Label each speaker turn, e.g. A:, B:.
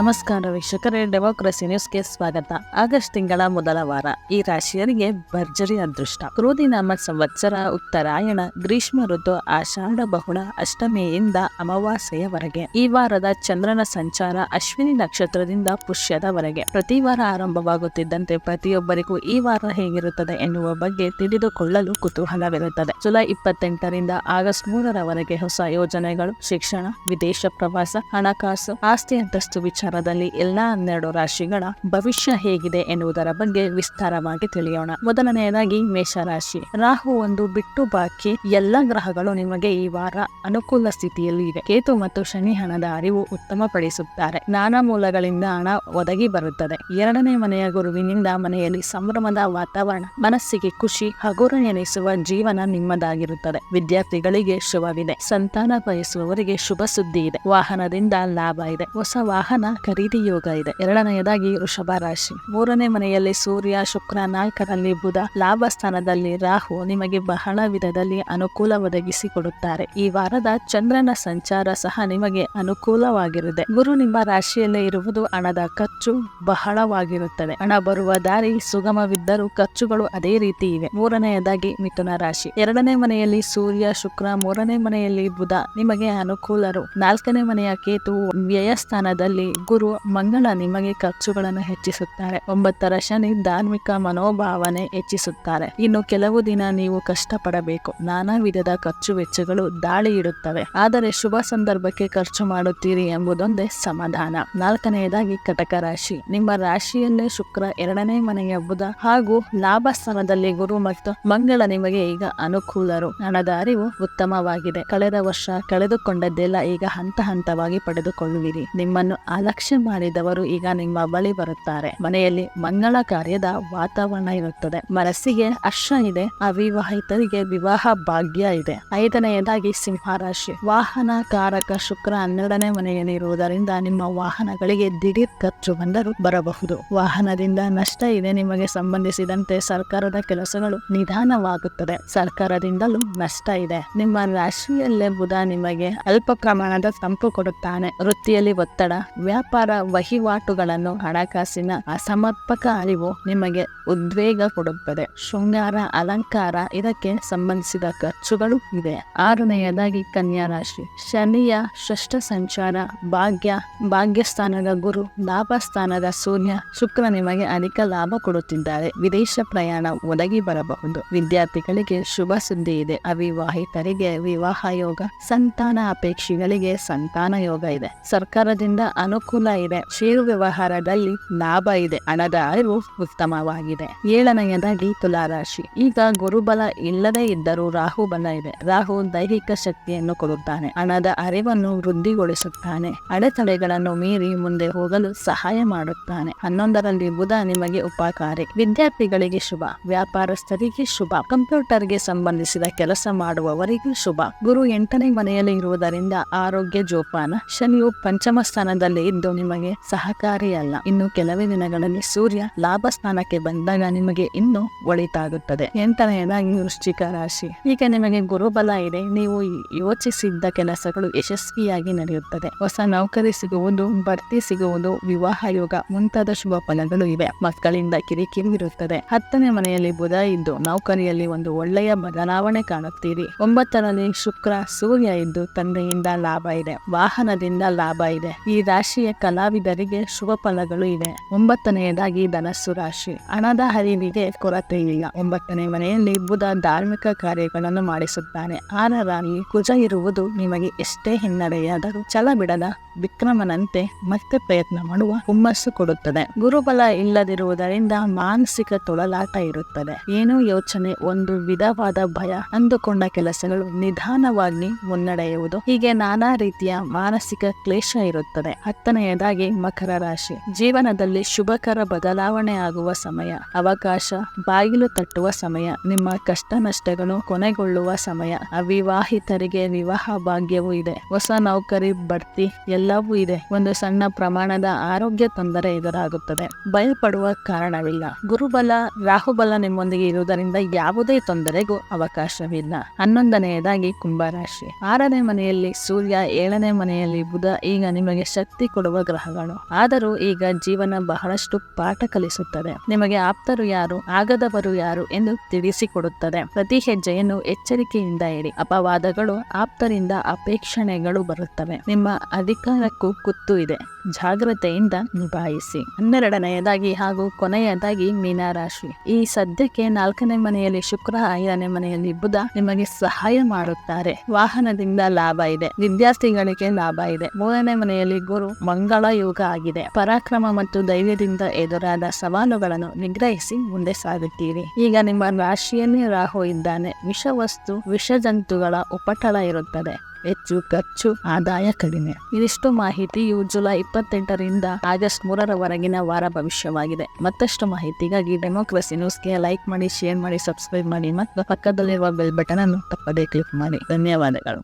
A: ನಮಸ್ಕಾರ ವೀಕ್ಷಕರೇ, ಡೆಮೋಕ್ರಸಿ ನ್ಯೂಸ್ಗೆ ಸ್ವಾಗತ. ಆಗಸ್ಟ್ ತಿಂಗಳ ಮೊದಲ ವಾರ. ಈ ರಾಶಿಯರಿಗೆ ಭರ್ಜರಿ ಅದೃಷ್ಟ. ಕ್ರೋಧಿನಾಮ ಸಂವತ್ಸರ ಉತ್ತರಾಯಣ, ಗ್ರೀಷ್ಮ ಋತು, ಆಷಾಢ ಬಹುಳ, ಅಷ್ಟಮಿಯಿಂದ ಅಮಾವಾಸ್ಯೆಯವರೆಗೆ. ಈ ವಾರದ ಚಂದ್ರನ ಸಂಚಾರ ಅಶ್ವಿನಿ ನಕ್ಷತ್ರದಿಂದ ಪುಷ್ಯದವರೆಗೆ. ಪ್ರತಿ ವಾರ ಆರಂಭವಾಗುತ್ತಿದ್ದಂತೆ ಪ್ರತಿಯೊಬ್ಬರಿಗೂ ಈ ವಾರ ಹೇಗಿರುತ್ತದೆ ಎನ್ನುವ ಬಗ್ಗೆ ತಿಳಿದುಕೊಳ್ಳಲು ಕುತೂಹಲವಿರುತ್ತದೆ. ಜುಲೈ ಇಪ್ಪತ್ತೆಂಟರಿಂದ ಆಗಸ್ಟ್ ಮೂರರವರೆಗೆ ಹೊಸ ಯೋಜನೆಗಳು, ಶಿಕ್ಷಣ, ವಿದೇಶ ಪ್ರವಾಸ, ಹಣಕಾಸು, ಆಸ್ತಿ ಅಂತಸ್ತು ವಿಚಾರದಲ್ಲಿ ಎಲ್ಲಾ ಹನ್ನೆರಡು ರಾಶಿಗಳ ಭವಿಷ್ಯ ಹೇಗಿದೆ ಎನ್ನುವುದರ ಬಗ್ಗೆ ವಿಸ್ತಾರವಾಗಿ ತಿಳಿಯೋಣ. ಮೊದಲನೆಯದಾಗಿ ಮೇಷರಾಶಿ. ರಾಹು ಒಂದು ಬಿಟ್ಟು ಬಾಕಿ ಎಲ್ಲ ಗ್ರಹಗಳು ನಿಮಗೆ ಈ ವಾರ ಅನುಕೂಲ ಸ್ಥಿತಿಯಲ್ಲಿ ಇದೆ. ಕೇತು ಮತ್ತು ಶನಿ ಹಣದ ಅರಿವು ಉತ್ತಮಪಡಿಸುತ್ತಾರೆ. ನಾನಾ ಮೂಲಗಳಿಂದ ಹಣ ಒದಗಿ ಬರುತ್ತದೆ. ಎರಡನೇ ಮನೆಯ ಗುರುವಿನಿಂದ ಮನೆಯಲ್ಲಿ ಸಂಭ್ರಮದ ವಾತಾವರಣ, ಮನಸ್ಸಿಗೆ ಖುಷಿ ಹಗುರ ಎನಿಸುವ ಜೀವನ ನಿಮ್ಮದಾಗಿರುತ್ತದೆ. ವಿದ್ಯಾರ್ಥಿಗಳಿಗೆ ಶುಭವಿದೆ. ಸಂತಾನ ಬಯಸುವವರಿಗೆ ಶುಭ ಸುದ್ದಿ ಇದೆ. ವಾಹನದಿಂದ ಲಾಭ ಇದೆ. ಹೊಸ ವಾಹನ ಖರೀದಿ ಯೋಗ ಇದೆ. ಎರಡನೆಯದಾಗಿ ವೃಷಭ ರಾಶಿ. ಮೂರನೇ ಮನೆಯಲ್ಲಿ ಸೂರ್ಯ, ಶುಕ್ರ, ನಾಲ್ಕರಲ್ಲಿ ಬುಧ, ಲಾಭ ಸ್ಥಾನದಲ್ಲಿ ರಾಹು ನಿಮಗೆ ಬಹಳ ವಿಧದಲ್ಲಿ ಅನುಕೂಲ ಒದಗಿಸಿಕೊಡುತ್ತಾರೆ. ಈ ವಾರದ ಚಂದ್ರನ ಸಂಚಾರ ಸಹ ನಿಮಗೆ ಅನುಕೂಲವಾಗಿರುತ್ತೆ. ಗುರು ನಿಮ್ಮ ರಾಶಿಯಲ್ಲೇ ಇರುವುದು ಹಣದ ಖರ್ಚು ಬಹಳವಾಗಿರುತ್ತದೆ. ಹಣ ಬರುವ ದಾರಿ ಸುಗಮವಿದ್ದರೂ ಖರ್ಚುಗಳು ಅದೇ ರೀತಿ ಇವೆ. ಮೂರನೆಯದಾಗಿ ಮಿಥುನ ರಾಶಿ. ಎರಡನೇ ಮನೆಯಲ್ಲಿ ಸೂರ್ಯ, ಶುಕ್ರ, ಮೂರನೇ ಮನೆಯಲ್ಲಿ ಬುಧ ನಿಮಗೆ ಅನುಕೂಲರು. ನಾಲ್ಕನೇ ಮನೆಯ ಕೇತು ವ್ಯಯ ಸ್ಥಾನದಲ್ಲಿ ಗುರು ಮಂಗಳ ನಿಮಗೆ ಖರ್ಚುಗಳನ್ನು ಹೆಚ್ಚಿಸುತ್ತಾರೆ. ಒಂಬತ್ತರ ಶನಿ ಧಾರ್ಮಿಕ ಮನೋಭಾವನೆ ಹೆಚ್ಚಿಸುತ್ತಾರೆ. ಇನ್ನು ಕೆಲವು ದಿನ ನೀವು ಕಷ್ಟಪಡಬೇಕು. ನಾನಾ ವಿಧದ ಖರ್ಚು ವೆಚ್ಚಗಳು ದಾಳಿ ಇಡುತ್ತವೆ. ಆದರೆ ಶುಭ ಸಂದರ್ಭಕ್ಕೆ ಖರ್ಚು ಮಾಡುತ್ತೀರಿ ಎಂಬುದೊಂದೇ ಸಮಾಧಾನ. ನಾಲ್ಕನೆಯದಾಗಿ ಕಟಕ ರಾಶಿ. ನಿಮ್ಮ ರಾಶಿಯಲ್ಲೇ ಶುಕ್ರ ಎರಡನೇ ಮನೆಯ ಬುಧ ಹಾಗೂ ಲಾಭ ಸ್ಥಾನದಲ್ಲಿ ಗುರು ಮತ್ತು ಮಂಗಳ ನಿಮಗೆ ಈಗ ಅನುಕೂಲರು. ಹಣದ ಅರಿವು ಉತ್ತಮವಾಗಿದೆ. ಕಳೆದ ವರ್ಷ ಕಳೆದುಕೊಂಡದ್ದೆಲ್ಲ ಈಗ ಹಂತ ಹಂತವಾಗಿ ಪಡೆದುಕೊಳ್ಳುವಿರಿ. ನಿಮ್ಮನ್ನು ಅಲಕ್ಷ್ಯ ಮಾಡಿದವರು ಈಗ ನಿಮ್ಮ ಬಳಿ ಬರುತ್ತಾರೆ. ಮನೆಯಲ್ಲಿ ಮಂಗಳ ಕಾರ್ಯದ ವಾತಾವರಣ ಇರುತ್ತದೆ. ಮನಸ್ಸಿಗೆ ಹರ್ಷ ಇದೆ. ಅವಿವಾಹಿತರಿಗೆ ವಿವಾಹ ಭಾಗ್ಯ ಇದೆ. ಐದನೆಯದಾಗಿ ಸಿಂಹರಾಶಿ. ವಾಹನ ಕಾರಕ ಶುಕ್ರ ಹನ್ನೆರಡನೇ ಮನೆಯಲ್ಲಿ ಇರುವುದರಿಂದ ನಿಮ್ಮ ವಾಹನಗಳಿಗೆ ದಿಢೀರ್ ಖರ್ಚು ಬಂದರೂ ಬರಬಹುದು. ವಾಹನದಿಂದ ನಷ್ಟ ಇದೆ. ನಿಮಗೆ ಸಂಬಂಧಿಸಿದಂತೆ ಸರ್ಕಾರದ ಕೆಲಸಗಳು ನಿಧಾನವಾಗುತ್ತದೆ. ಸರ್ಕಾರದಿಂದಲೂ ನಷ್ಟ ಇದೆ. ನಿಮ್ಮ ರಾಶಿಯಲ್ಲೇ ಬುಧ ನಿಮಗೆ ಅಲ್ಪ ಪ್ರಮಾಣದ ತಂಪು ಕೊಡುತ್ತಾನೆ. ವೃತ್ತಿಯಲ್ಲಿ ಒತ್ತಡ ವ್ಯಾಪಾರ ವಹಿವಾಟುಗಳನ್ನು ಹಣಕಾಸಿನ ಅಸಮರ್ಪಕ ಅರಿವು ನಿಮಗೆ ಉದ್ವೇಗ ಕೊಡುತ್ತದೆ. ಶೃಂಗಾರ, ಅಲಂಕಾರ ಇದಕ್ಕೆ ಸಂಬಂಧಿಸಿದ ಖರ್ಚುಗಳು ಇದೆ ಆರನೆಯದಾಗಿ ಕನ್ಯಾ ರಾಶಿ. ಶನಿಯ ಶ್ರೇಷ್ಠ ಸಂಚಾರ, ಭಾಗ್ಯ, ಭಾಗ್ಯಸ್ಥಾನದ ಗುರು, ಲಾಭಸ್ಥಾನದ ಸೂರ್ಯ ಶುಕ್ರ ನಿಮಗೆ ಅಧಿಕ ಲಾಭ ಕೊಡುತ್ತಿದ್ದಾರೆ. ವಿದೇಶ ಪ್ರಯಾಣ ಒದಗಿ ಬರಬಹುದು. ವಿದ್ಯಾರ್ಥಿಗಳಿಗೆ ಶುಭ ಸುದ್ದಿ ಇದೆ. ಅವಿವಾಹಿತರಿಗೆ ವಿವಾಹ ಯೋಗ, ಸಂತಾನ ಅಪೇಕ್ಷಿಗಳಿಗೆ ಸಂತಾನ ಯೋಗ ಇದೆ. ಸರ್ಕಾರದಿಂದ ಅನುಕೂಲ ಇದೆ. ಷೇರು ವ್ಯವಹಾರದಲ್ಲಿ ಲಾಭ ಇದೆ. ಹಣದ ಅರಿವು ಉತ್ತಮವಾಗಿದೆ. ಏಳನೆಯದಾಗಿ ತುಲಾರಾಶಿ. ಈಗ ಗುರುಬಲ ಇಲ್ಲದೇ ಇದ್ದರೂ ರಾಹು ಬಲ ಇದೆ. ರಾಹು ದೈಹಿಕ ಶಕ್ತಿಯನ್ನು ಕೊಡುತ್ತಾನೆ. ಹಣದ ಅರಿವನ್ನು ವೃದ್ಧಿಗೊಳಿಸುತ್ತಾನೆ. ಅಡೆತಡೆಗಳನ್ನು ಮೀರಿ ಮುಂದೆ ಹೋಗಲು ಸಹಾಯ ಮಾಡುತ್ತಾನೆ. ಹನ್ನೊಂದರಲ್ಲಿ ಬುಧ ನಿಮಗೆ ಉಪಕಾರಿ. ವಿದ್ಯಾರ್ಥಿಗಳಿಗೆ ಶುಭ. ವ್ಯಾಪಾರಸ್ಥರಿಗೆ ಶುಭ. ಕಂಪ್ಯೂಟರ್ಗೆ ಸಂಬಂಧಿಸಿದ ಕೆಲಸ ಮಾಡುವವರಿಗೂ ಶುಭ. ಗುರು ಎಂಟನೇ ಮನೆಯಲ್ಲಿ ಇರುವುದರಿಂದ ಆರೋಗ್ಯ ಜೋಪಾನ. ಶನಿಯು ಪಂಚಮ ಸ್ಥಾನದಲ್ಲಿ ಇದ್ದು ನಿಮಗೆ ಸಹಕಾರಿಯಲ್ಲ ಇನ್ನು ಕೆಲವೇ ದಿನಗಳಲ್ಲಿ ಸೂರ್ಯ ಲಾಭ ಸ್ಥಾನಕ್ಕೆ ಬಂದಾಗ ನಿಮಗೆ ಇನ್ನು ಒಳಿತಾಗುತ್ತದೆ. ಎಂಟನೆಯದಾಗಿ ವೃಶ್ಚಿಕ ರಾಶಿ. ಈಗ ನಿಮಗೆ ಗುರುಬಲ ಇದೆ. ನೀವು ಯೋಚಿಸಿದ್ದ ಕೆಲಸಗಳು ಯಶಸ್ವಿಯಾಗಿ ನಡೆಯುತ್ತದೆ. ಹೊಸ ನೌಕರಿ ಸಿಗುವುದು ಬಡ್ತಿ ಸಿಗುವುದು, ವಿವಾಹ ಯೋಗ ಮುಂತಾದ ಶುಭ ಫಲಗಳು ಇವೆ. ಮಕ್ಕಳಿಂದ ಕಿರಿಕಿರಿ ಇರುತ್ತದೆ. ಹತ್ತನೇ ಮನೆಯಲ್ಲಿ ಬುಧ ಇದ್ದು, ನೌಕರಿಯಲ್ಲಿ ಒಂದು ಒಳ್ಳೆಯ ಬದಲಾವಣೆ ಕಾಣುತ್ತೀರಿ. ಒಂಬತ್ತರಲ್ಲಿ ಶುಕ್ರ, ಸೂರ್ಯ ಇದ್ದು, ತಂದೆಯಿಂದ ಲಾಭ ಇದೆ. ವಾಹನದಿಂದ ಲಾಭ ಇದೆ. ಈ ರಾಶಿಯ ಕಲಾವಿದರಿಗೆ ಶುಭ ಫಲಗಳು ಇವೆ. ಒಂಬತ್ತನೆಯದಾಗಿ ಧನಸ್ಸು ರಾಶಿ. ಹಣದ ಹರಿವಿಗೆ ಕೊರತೆ ಇಲ್ಲ. ಒಂಬತ್ತನೇ ಮನೆಯಲ್ಲಿ ಬುಧ ಧಾರ್ಮಿಕ ಕಾರ್ಯಗಳನ್ನು ಮಾಡಿಸುತ್ತಾನೆ. ಆರರಲ್ಲಿ ಕುಜ ಇರುವುದು ನಿಮಗೆ ಎಷ್ಟೇ ಹಿನ್ನಡೆಯಾದರೂ ಛಲ ಬಿಡದ ವಿಕ್ರಮನಂತೆ ಮತ್ತೆ ಪ್ರಯತ್ನ ಮಾಡುವ ಹುಮ್ಮಸ್ಸು ಕೊಡುತ್ತದೆ. ಗುರುಬಲ ಇಲ್ಲದಿರುವುದರಿಂದ ಮಾನಸಿಕ ತೊಳಲಾಟ ಇರುತ್ತದೆ. ಏನೋ ಯೋಚನೆ, ಒಂದು ವಿಧವಾದ ಭಯ ಅಂದುಕೊಂಡ ಕೆಲಸಗಳು ನಿಧಾನವಾಗಿ ಮುನ್ನಡೆಯುವುದು. ಹೀಗೆ ನಾನಾ ರೀತಿಯ ಮಾನಸಿಕ ಕ್ಲೇಶ ಇರುತ್ತದೆ. ಹತ್ತನೆಯದಾಗಿ ಮಕರ ರಾಶಿ. ಜೀವನದಲ್ಲಿ ಶುಭಕರ ಬದಲಾವಣೆ ಆಗುವ ಸಮಯ. ಅವಕಾಶ, ಬಾಗಿಲು ತಟ್ಟುವ ಸಮಯ. ನಿಮ್ಮ ಕಷ್ಟ ನಷ್ಟಗಳು ಕೊನೆಗೊಳ್ಳುವ ಸಮಯ. ಅವಿವಾಹಿತರಿಗೆ ವಿವಾಹ ಭಾಗ್ಯವೂ ಇದೆ. ಹೊಸ ನೌಕರಿ, ಬಡ್ತಿ, ಎಲ್ಲ ಎಲ್ಲವೂ ಇದೆ. ಒಂದು ಸಣ್ಣ ಪ್ರಮಾಣದ ಆರೋಗ್ಯ ತೊಂದರೆ ಎದುರಾಗುತ್ತದೆ. ಭಯಪಡುವ ಕಾರಣವಿಲ್ಲ. ಗುರುಬಲ, ರಾಹುಬಲ ನಿಮ್ಮೊಂದಿಗೆ ಇರುವುದರಿಂದ ಯಾವುದೇ ತೊಂದರೆಗೂ ಅವಕಾಶವಿಲ್ಲ. ಹನ್ನೊಂದನೆಯದಾಗಿ ಕುಂಭರಾಶಿ. ಆರನೇ ಮನೆಯಲ್ಲಿ ಸೂರ್ಯ, ಏಳನೇ ಮನೆಯಲ್ಲಿ ಬುಧ, ಈಗ ನಿಮಗೆ ಶಕ್ತಿ ಕೊಡುವ ಗ್ರಹಗಳು. ಆದರೂ ಈಗ ಜೀವನ ಬಹಳಷ್ಟು ಪಾಠ ಕಲಿಸುತ್ತದೆ. ನಿಮಗೆ ಆಪ್ತರು ಯಾರು, ಆಗದವರು ಯಾರು ಎಂದು ತಿಳಿಸಿಕೊಡುತ್ತದೆ. ಪ್ರತಿ ಹೆಜ್ಜೆಯನ್ನು ಎಚ್ಚರಿಕೆಯಿಂದ ಇಡಿ. ಅಪವಾದಗಳು ಆಪ್ತರಿಂದ ಅಪೇಕ್ಷಣೆಗಳು ಬರುತ್ತವೆ. ನಿಮ್ಮ かなこっこといで。ಜಾಗ್ರತೆಯಿಂದ ನಿಭಾಯಿಸಿ. ಹನ್ನೆರಡನೆಯದಾಗಿ ಹಾಗೂ ಕೊನೆಯದಾಗಿ ಮೀನಾರಾಶಿ. ಈ ಸದ್ಯಕ್ಕೆ ನಾಲ್ಕನೇ ಮನೆಯಲ್ಲಿ ಶುಕ್ರ, ಐದನೇ ಮನೆಯಲ್ಲಿ ಬುಧ ನಿಮಗೆ ಸಹಾಯ ಮಾಡುತ್ತಾರೆ. ವಾಹನದಿಂದ ಲಾಭ ಇದೆ. ವಿದ್ಯಾರ್ಥಿಗಳಿಗೆ ಲಾಭ ಇದೆ. ಮೂರನೇ ಮನೆಯಲ್ಲಿ ಗುರು, ಮಂಗಳ ಯೋಗ ಆಗಿದೆ. ಪರಾಕ್ರಮ ಮತ್ತು ಧೈರ್ಯದಿಂದ ಎದುರಾದ ಸವಾಲುಗಳನ್ನು ನಿಗ್ರಹಿಸಿ ಮುಂದೆ ಸಾಗುತ್ತೀರಿ. ಈಗ ನಿಮ್ಮ ರಾಶಿಯಲ್ಲಿ ರಾಹು ಇದ್ದಾನೆ. ವಿಷವಸ್ತು, ವಿಷಜಂತುಗಳ ಉಪಟಳ ಇರುತ್ತದೆ. ಹೆಚ್ಚು ಖರ್ಚು, ಆದಾಯ ಕಡಿಮೆ. ಇದಿಷ್ಟು ಮಾಹಿತಿಯು ಜುಲೈ ಇಪ್ಪತ್ತೆಂಟರಿಂದ ಆಗಸ್ಟ್ ಮೂರರವರೆಗಿನ ವಾರ ಭವಿಷ್ಯವಾಗಿದೆ. ಮತ್ತಷ್ಟು ಮಾಹಿತಿಗಾಗಿ ಡೆಮೋಕ್ರಸಿ ನ್ಯೂಸ್ಗೆ ಲೈಕ್ ಮಾಡಿ, ಶೇರ್ ಮಾಡಿ, ಸಬ್ಸ್ಕ್ರೈಬ್ ಮಾಡಿ ಮತ್ತು ಪಕ್ಕದಲ್ಲಿರುವ ಬೆಲ್ ಬಟನ್ ಅನ್ನು ತಪ್ಪದೇ ಕ್ಲಿಕ್ ಮಾಡಿ. ಧನ್ಯವಾದಗಳು.